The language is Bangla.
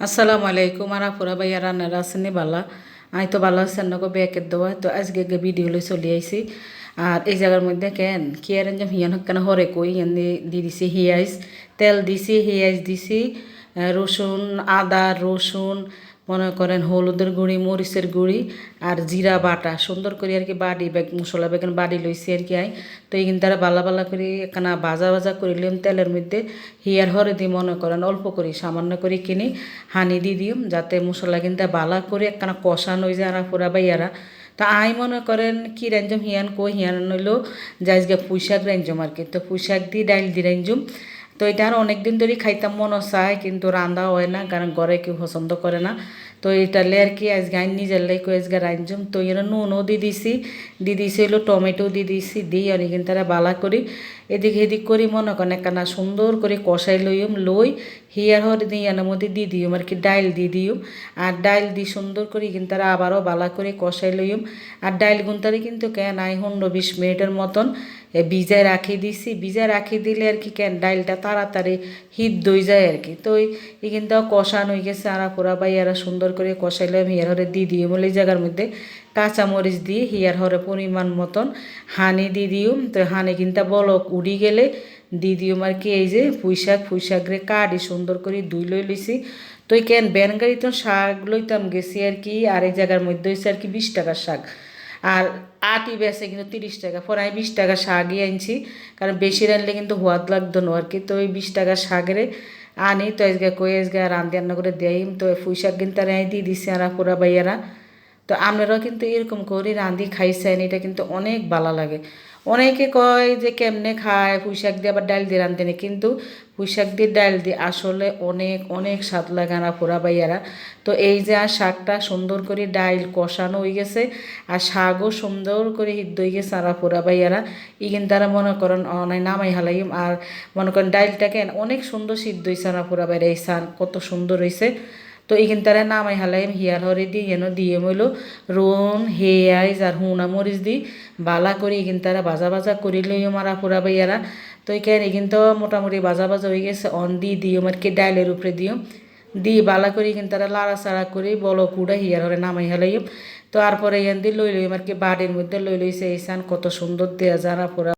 আসসালামু আলাইকুম আর আপুরা ভাইয়া রান্নার আসেনি বালা? আমি তো ভালো আছেন রান্না ব্যাকের দেওয়া তো আজকে একটা ভিডিও লই চলে আইছি। আর এই জায়গার মধ্যে কেন? কি আর যে হিয়ান কেন হরে কই? ইয়ান দি দিছি হিয়াইস তেল দিছি হিয়াইস দিছি। রসুন, আদা, রসুন মনে করেন হলুদের গুঁড়ি, মরিচের গুঁড়ি আর জিরা বাটা। সুন্দর করে আর কি বাড়ি বেগ মশলা বেগুন বাড়ি লইছি আর কি আই। তো এই কিন্তু বালা বালা করে একখানা ভাজা ভাজা করে লিম তেলের মধ্যে। হিয়ার হরে দিয়ে মনে করেন অল্প করে, সামান্য করে কিনি হানি দিয়ে দিম যাতে মশলা কিন্তু বালা করে একখানা কষানো হয়ে যায় আর পুরা বাইয়ারা। তা আই মনে করেন কি রেঞ্জম, হিয়ান কো হিয়ান নইলো যাই গিয়ে পুঁইশাক রেঞ্জম আর কি। তো পুঁইশাক দিয়ে ডাইল দিয়ে রেঞ্জম। তো এটা আর অনেকদিন ধরেই খাইতাম, মনে চায়, কিন্তু রান্দা হয় না, কারণ ঘরে কেউ পছন্দ করে না। তো এটা লে আর কি, আজকে আইন নিজের লাই আজকে রাঁধছুম তো এর নুনও দিয়ে দিছি দিয়ে দিছি হলো টমেটো দিয়ে দিছি দিই আর কিন্তু তারা বালা করি। এদিক এদিক করি, মনে করেন একখানা সুন্দর করে কষাই লইম, লই হিয়ার হর দিয়ে এর মধ্যে দিয়ে দিম, আর কি ডাইল দিয়ে দিম। আর ডাইল দিয়ে সুন্দর করে কিন্তু তারা আবারও বালা করে কষাই লইম। আর ডাইল গুনতারে কিন্তু কেন আই পনেরো বিশ মিনিটের মতন। ভিজায় রাখি দিছি, ভিজায় রাখি দিলে আর কি কেন? ডাইলটা তাড়াতাড়ি হিট দই যায় আর কি। তো এই কিন্তু কষান হয়ে গেছে আর পুরা বা ইয়ারা সুন্দর করে কষাইলাম হিয়ার হরে দিয়ে দিয়ে বলে এই জায়গার মধ্যে কাঁচামরিচ দিয়ে হিয়ার হরে পরিমাণ মতন হানি দিয়ে দিও। তো হানি কিন্তু বলক উড়ি গেলে দিয়ে দিও। আর কি এই যে পুঁইশাক পুঁইশাক রে কাটি সুন্দর করে দুই লই লইছি। তো কেন? ব্যান গাড়ি তো শাক লইতাম গেছি আর কি, আর এই জায়গার মধ্যে হয়েছে আর কি বিশ টাকার শাক। আর আটি বেছে কিন্তু তিরিশ টাকা পরে আমি বিশ টাকা শাকই আনছি। কারণ বেশি রানলে কিন্তু হোয়াদ লাগতো না আর কি। তো ওই বিশ টাকা শাকেরে আনি, তো আজকে কয়ে আজকে রান্না করে দেয় তো ফুই শাক কিন্তু আর দিয়ে দিছি আর পুরা বাইয়ারা তো আপনারাও কিন্তু এরকম করে, রাঁধি খাইছেন এটা কিন্তু অনেক ভালো লাগে। অনেকে কয় যে কেমনে খায় পুঁই শাক দিয়ে আবার ডাল দিয়ে রাঁধতে নেই কিন্তু পুঁই শাক দিয়ে ডাল দিয়ে আসলে অনেক অনেক স্বাদ লাগে না পোড়া বাইয়ারা তো এই যে আর শাকটা সুন্দর করে ডাইল কষানো হয়ে গেছে, আর শাকও সুন্দর করে হিদ্ধ হয়ে গেছে আর পোড়া বাইয়ারা ই কিন্তু তারা মনে করেন অনেক নামাই হালাইম, আর মনে করেন ডাইলটাকে অনেক সুন্দর সিদ্ধ হয়েছে আর পোড়া বাইরা এই সান কত সুন্দর হয়েছে তো এইখান তারা নামাই হালাইম হিয়ার হরে দিয়ে যেন দিয়ে মইলো রোন হেয়াইজ আর হুনা মরিচ দি বালা করে এখান তারা বাজা বাজা করি লইও মারা পুরা বাইয়ারা তো এখানে এখান তো মোটামুটি বাজা বাজা হয়ে গেছে অন দিয়ে দিও আর কি ডাইলের উপরে দিও দিয়ে বালা করে এখান তারা লাড়া চাড়া করে বলো কুড়া হিয়ার হরে নামাই হালাইম তো তারপরে এখান দিয়ে লই লই আর কি বাড়ির মধ্যে লই লইছে এই সান কত সুন্দর দেয়া যারা